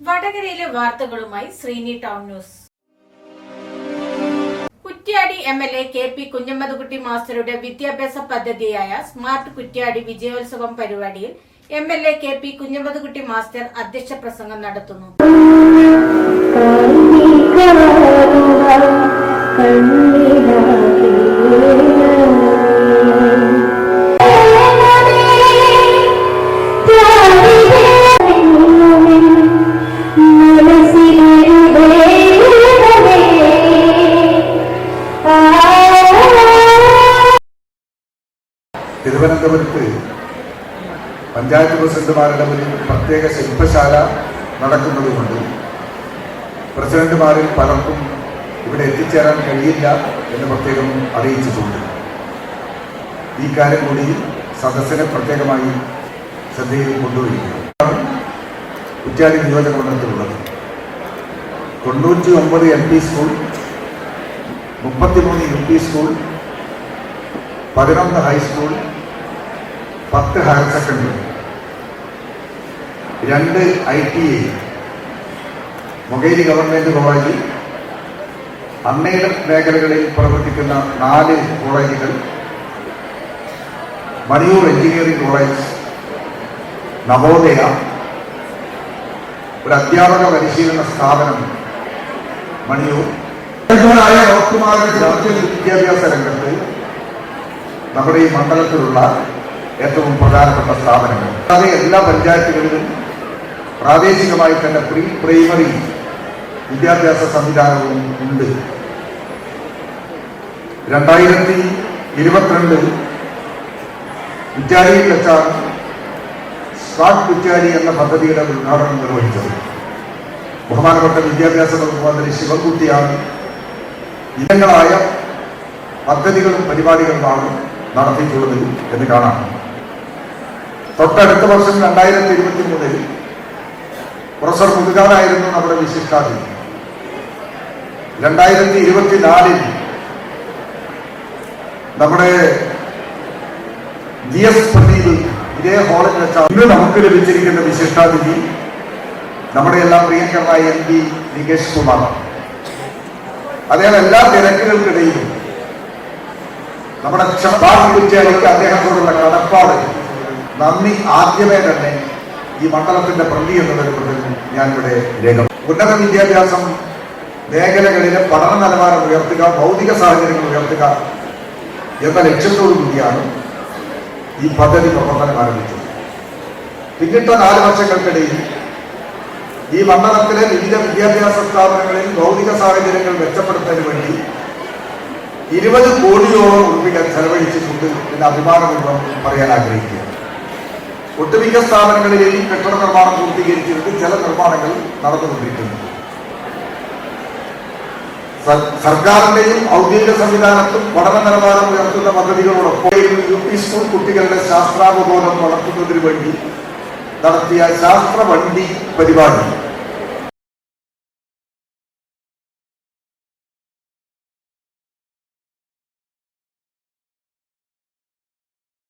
വടകരയിലെ വാർത്തകളുമായി Sreeni town news. Kuttiady M L A K P Kunhammadukutty മാസ്റ്ററുടെ വിദ്യാഭ്യാസ പദ്ധതിയായ സ്മാർട്ട് കുറ്റ്യാടി വിജയോത്സവം പരിപാടിയിൽ M L A K P Kunhammadukutty master അധ്യക്ഷ പ്രസംഗം നടത്തുന്നു. തിരുവനന്തപുരത്ത് പഞ്ചായത്ത് പ്രസിഡന്റുമാരുടെ ഒരു പ്രത്യേക ശില്പശാല നടക്കുന്നതുകൊണ്ട് പ്രസിഡന്റുമാരിൽ പലർക്കും ഇവിടെ എത്തിച്ചേരാൻ കഴിയില്ല എന്ന് പ്രത്യേകം അറിയിച്ചിട്ടുണ്ട്. ഈ കാര്യം കൂടി സദസ്സിനെ പ്രത്യേകമായി ശ്രദ്ധയിൽ കൊണ്ടുവരികയാണ്. കുറ്റ്യാടി നിയോജക മണ്ഡലത്തിലുള്ളത് തൊണ്ണൂറ്റി ഒമ്പത് എൽ പി സ്കൂൾ മുപ്പത്തിമൂന്ന് യു പി സ്കൂൾ പതിനൊന്ന് ഹൈസ്കൂൾ പത്ത് ഹയർ സെക്കൻഡറി രണ്ട് I T I Mokeri government college unaided മേഖലകളിൽ പ്രവർത്തിക്കുന്ന നാല് കോളേജുകൾ. Maniyur engineering college Navodaya. ഒരു അധ്യാപക പരിശീലന സ്ഥാപനം മണിയൂർ. ഡോക്ടർമാരുടെ വിദ്യാഭ്യാസ രംഗത്ത് നമ്മുടെ ഈ മണ്ഡലത്തിലുള്ള ഏറ്റവും പ്രധാനപ്പെട്ട സ്ഥാപനങ്ങൾ. അതേ എല്ലാ പഞ്ചായത്തുകളിലും പ്രാദേശികമായി തന്നെ പ്രീ പ്രൈമറി വിദ്യാഭ്യാസ സംവിധാനവും ഉണ്ട്. രണ്ടായിരത്തി ഇരുപത്തിരണ്ട് വിദ്യാലയിൽ വെച്ചാണ് സ്മാർട്ട് വിദ്യാലി എന്ന പദ്ധതിയുടെ ഉദ്ഘാടനം നിർവഹിച്ചത്. ബഹുമാനപ്പെട്ട വിദ്യാഭ്യാസ വകുപ്പ് മന്ത്രി ശിവൻകുട്ടിയാണ്. ഇനങ്ങളായ പദ്ധതികളും പരിപാടികളുമാണ് നടത്തിയിട്ടുള്ളത് എന്ന് കാണാം. തൊട്ടടുത്ത വർഷം രണ്ടായിരത്തി ഇരുപത്തി മൂന്നിൽ പ്രൊഫസർ മുതുകാറായിരുന്നു നമ്മുടെ വിശിഷ്ടാതി രണ്ടായിരത്തി ഇരുപത്തിനാലിൽ നമ്മുടെ ജി എസ് പ്രതിയിൽ ഇതേ ഹോളിൽ വെച്ചാൽ ഇന്ന് നമുക്ക് ലഭിച്ചിരിക്കുന്ന വിശിഷ്ടാതിഥി നമ്മുടെ എല്ലാം പ്രിയങ്കരനായ എം പി നികേഷ് കുമാർ. അദ്ദേഹം എല്ലാ തിരക്കുകൾക്കിടയിലും നമ്മുടെ ക്ഷമാകുറ്റാലിക്ക് അദ്ദേഹത്തോടുള്ള കടപ്പാട് നന്ദി ആദ്യമേ തന്നെ ഈ മണ്ഡലത്തിന്റെ പ്രതി എന്ന ഞാൻ ഇവിടെ രേഖ ഉന്നത വിദ്യാഭ്യാസം മേഖലകളിലെ പഠന നിലവാരം ഉയർത്തുക ഭൗതിക സാഹചര്യങ്ങൾ ഉയർത്തുക എന്ന ലക്ഷ്യത്തോടു കൂടിയാണ് ഈ പദ്ധതി പ്രവർത്തനം ആരംഭിച്ചത്. പിന്നിട്ട നാല് വർഷങ്ങൾക്കിടയിൽ ഈ മണ്ഡലത്തിലെ വിവിധ വിദ്യാഭ്യാസ സ്ഥാപനങ്ങളിൽ ഭൗതിക സാഹചര്യങ്ങൾ മെച്ചപ്പെടുത്തുന്നതിന് വേണ്ടി ഇരുപത് കോടിയോളം രൂപ ചെലവഴിച്ചിട്ടുണ്ട് എന്ന് അഭിമാനപൂർവം പറയാൻ ആഗ്രഹിക്കുകയാണ് ഒട്ടുമിക്ക സ്ഥാപനങ്ങളിലെയും കെട്ടിട നിർമ്മാണം പൂർത്തീകരിച്ചിട്ട് ചില നിർമ്മാണങ്ങൾ നടന്നുകൊണ്ടിരിക്കുന്നു. സർക്കാരിന്റെയും ഔദ്യോഗിക സംവിധാനത്തും പഠന നിലവാരം ഉയർത്തുന്ന പദ്ധതികളോടൊപ്പം യു പി സ്കൂൾ കുട്ടികളുടെ ശാസ്ത്രാവബോധം വളർത്തുന്നതിന് വേണ്ടി നടത്തിയ ശാസ്ത്ര വണ്ടി പരിപാടി.